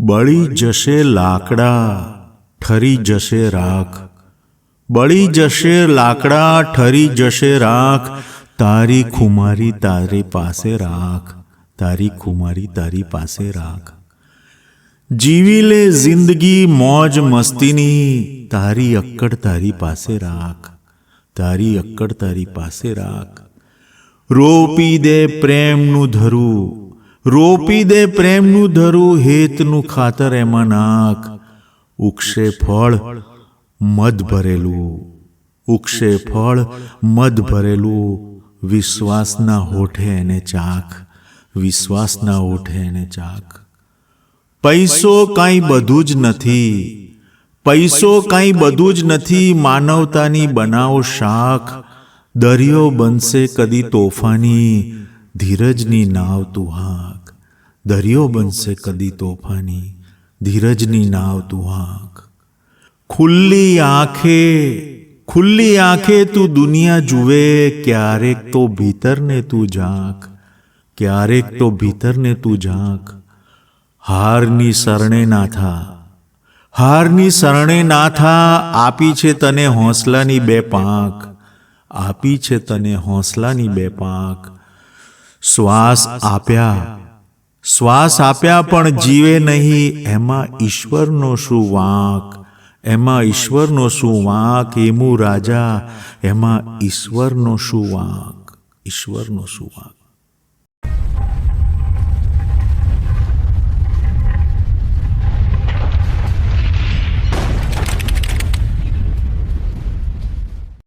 બળી જશે લાકડા, ઠરી જશે રાખ. બળી જશે લાકડા, ઠરી જશે રાખ. તારી ખુમારી તારી પાસે રાખ. તારી ખુમારી તારી પાસે રાખ. જીવી લે જિંદગી મોજ મસ્તીની. તારી અક્કડ તારી પાસે રાખ. તારી અક્કડ તારી પાસે રાખ. રોપી દે પ્રેમનું ધરું. રોપી દે પ્રેમનું ધરું, હેતનું ખાતર એમાં નાખ. ઉક્ષે ફળ, મધ ભરેલું. ઉક્ષે ફળ, મધ ભરેલું. વિશ્વાસના હોઠે એને ચાખ. વિશ્વાસના હોઠે એને ચાખ. પૈસો કાંઈ બધું જ નથી. પૈસો કાંઈ બધું જ નથી. માનવતાની બનાવો શાખ. દરિયો બનશે કદી તોફાની. ધીરજની નાવ તું દરિયો બનશે કદી તોફાની, ધીરજની નાવ તું ખુલ્લી આંખે ખુલ્લી આંખે તું દુનિયા જુએ, ક્યારેક તો ભીતરને તું ઝાંક. ક્યારેક તો ભીતરને તું ઝાંક. હારની શરણે ના થા. હારની શરણે ના થા, આપી છે તને હોંસલાની બે પાંખ. આપી છે તને હોંસલાની બે પાંખ. શ્વાસ આપ્યા. શ્વાસ આપ્યા પણ જીવે નહીં, એમાં ઈશ્વરનો શું વાંક? એમાં ઈશ્વરનો શું વાંક? એમું રાજા, એમાં ઈશ્વરનો શું વાંક? ઈશ્વરનો શું વાંક?